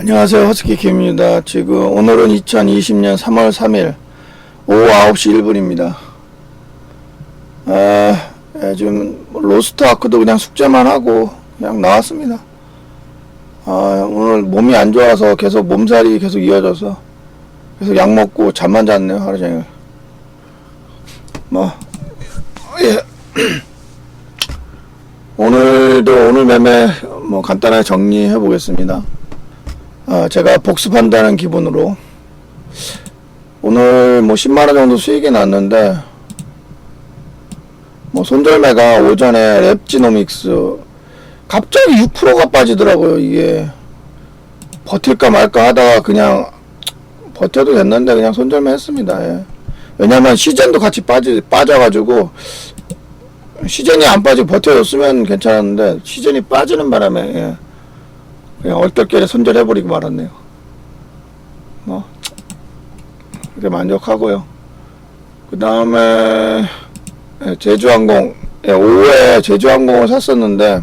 안녕하세요. 허스키 김입니다. 지금 오늘은 2020년 3월 3일 오후 9시 1분입니다. 아, 예, 지금 로스트 아크도 그냥 숙제만 하고 그냥 나왔습니다. 아, 오늘 몸이 안 좋아서 계속 몸살이 계속 이어져서 계속 약 먹고 잠만 잤네요. 하루 종일. 뭐, 예. 오늘도 오늘 매매 뭐 간단하게 정리해 보겠습니다. 아, 제가 복습한다는 기분으로 오늘 뭐 10만원 정도 수익이 났는데 뭐 손절매가 오전에 랩지노믹스 갑자기 6%가 빠지더라고요 이게 버틸까 말까 하다가 그냥 버텨도 됐는데 그냥 손절매 했습니다 예. 왜냐면 시즌도 같이 빠지, 빠져가지고 시즌이 안 빠지고 버텨줬으면 괜찮았는데 시즌이 빠지는 바람에 예. 그냥 얼떨결에 손절해버리고 말았네요. 뭐, 그게 만족하고요. 그 다음에, 제주항공, 예, 오후에 제주항공을 샀었는데,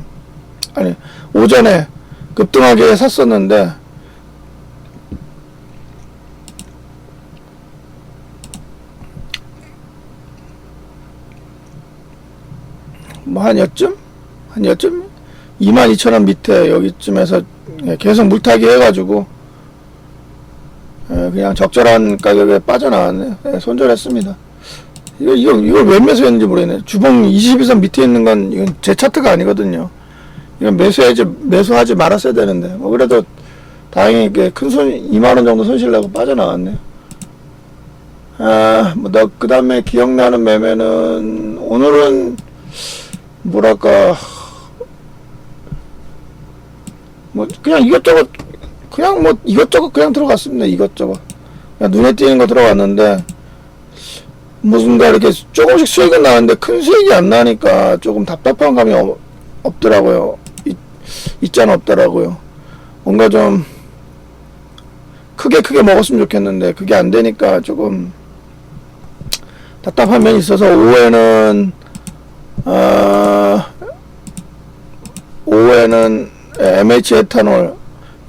아니, 오전에 급등하게 샀었는데, 뭐, 한 여쯤? 한 여쯤? 22,000원 밑에 여기쯤에서 예, 계속 물타기 해가지고 예, 그냥 적절한 가격에 빠져나왔네. 예, 손절했습니다. 이거 이거 이걸 왜 매수했는지 모르겠네. 주봉 22선 밑에 있는 건 이건 제 차트가 아니거든요. 이건 매수하지 매수하지 말았어야 되는데 뭐 그래도 다행히 이게 큰손 2만 원 정도 손실 내고 빠져나왔네. 아, 뭐나 그다음에 기억나는 매매는 오늘은 뭐랄까 뭐 그냥 이것저것 그냥 뭐 이것저것 그냥 들어갔습니다 이것저것. 그냥 눈에 띄는 거 들어갔는데 무슨가 이렇게 조금씩 수익은 나는데 큰 수익이 안 나니까 조금 답답한 감이 없, 없더라고요. 있, 있잖아 없더라고요. 뭔가 좀 크게 크게 먹었으면 좋겠는데 그게 안 되니까 조금 답답한 면이 있어서 오후에는 아 오후에는 MH 에탄올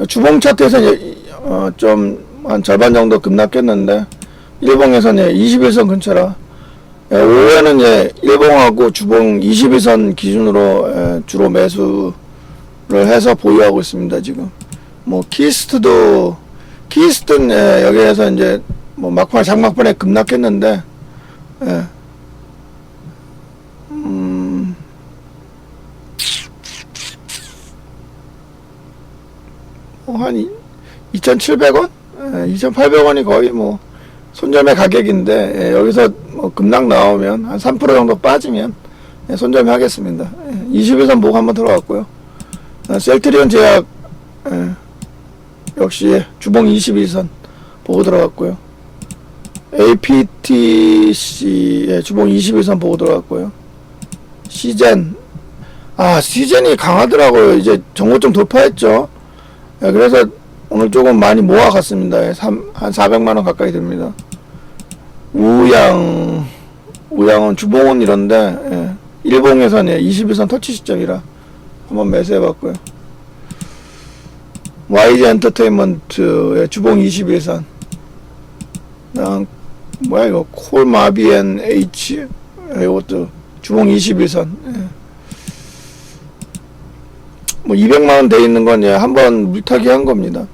주봉 차트에서 이제 어, 좀한 절반 정도 급락했는데 일봉에서는 21선 근처라 예, 오후에는 이제 일봉하고 주봉 21선 기준으로 예, 주로 매수를 해서 보유하고 있습니다 지금 뭐 키스트도 키스트는 예, 여기에서 이제 뭐 막판 장막판에 급락했는데 예. 음, 뭐 한 2,700원? 2,800원이 거의 뭐 손절매 가격인데 예, 여기서 뭐 급락 나오면 한 3% 정도 빠지면 예, 손절매 하겠습니다. 예, 21선 보고 한번 들어갔고요. 아, 셀트리온 제약 예, 역시 주봉 21선 보고 들어갔고요. APTC 예, 주봉 21선 보고 들어갔고요. 시젠 아 시젠이 강하더라고요. 이제 정고점 돌파했죠. 예, 그래서 오늘 조금 많이 모아갔습니다. 예, 삼- 한 400만원 가까이 됩니다. 우양, 우양은 주봉은 이런데, 예, 일봉에서는 21선 터치 시점이라 한번 매수해봤고요. YG 엔터테인먼트의 주봉 21선. 그냥, 뭐야, 이거, 콜마비엔 H. 예, 이것도 주봉 21선. 예. 뭐 200만 원 돼 있는 건 예, 한번 물타기 한 겁니다.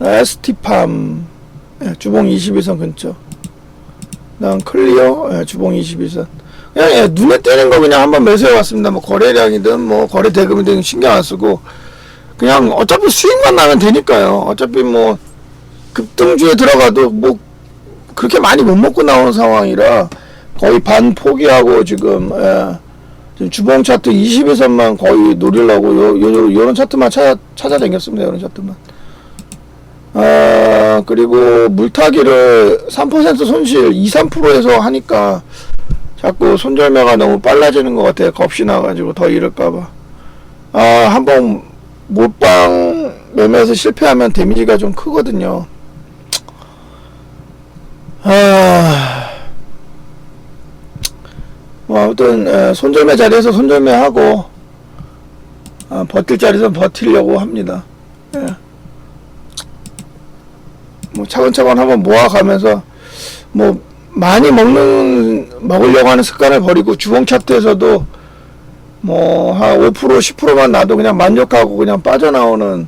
ST팜 예, 주봉 21선 근처. 난 클리어 예, 주봉 21선. 그냥 예, 눈에 띄는 거 그냥 한번 매수해 왔습니다. 뭐 거래량이든 뭐 거래 대금이든 신경 안 쓰고 그냥 어차피 수익만 나면 되니까요. 어차피 뭐 급등주에 들어가도 뭐 그렇게 많이 못 먹고 나오는 상황이라 거의 반 포기하고 지금 예. 주봉 차트 20에서만 거의 노리려고 요, 요, 요런 차트만 찾아, 찾아다녔습니다. 요런 차트만. 아, 그리고 물타기를 3% 손실 2, 3%에서 하니까 자꾸 손절매가 너무 빨라지는 것 같아요. 겁이 나가지고 더 이럴까봐. 아, 한번 몰빵 매매에서 실패하면 데미지가 좀 크거든요. 아, 뭐 에, 손절매 자리에서 손절매 하고 아, 버틸 자리에서 버틸려고 합니다. 예. 뭐 차근차근 한번 모아가면서 뭐 많이 먹는 먹으려고 하는 습관을 버리고 주봉 차트에서도 뭐 한 5% 10%만 나도 그냥 만족하고 그냥 빠져나오는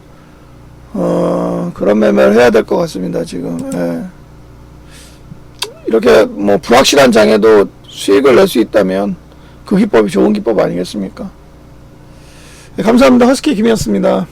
어 그런 매매를 해야 될 것 같습니다 지금 예. 이렇게 뭐 불확실한 장에도 수익을 낼 수 있다면 그 기법이 좋은 기법 아니겠습니까? 네, 감사합니다. 허스키 김이었습니다.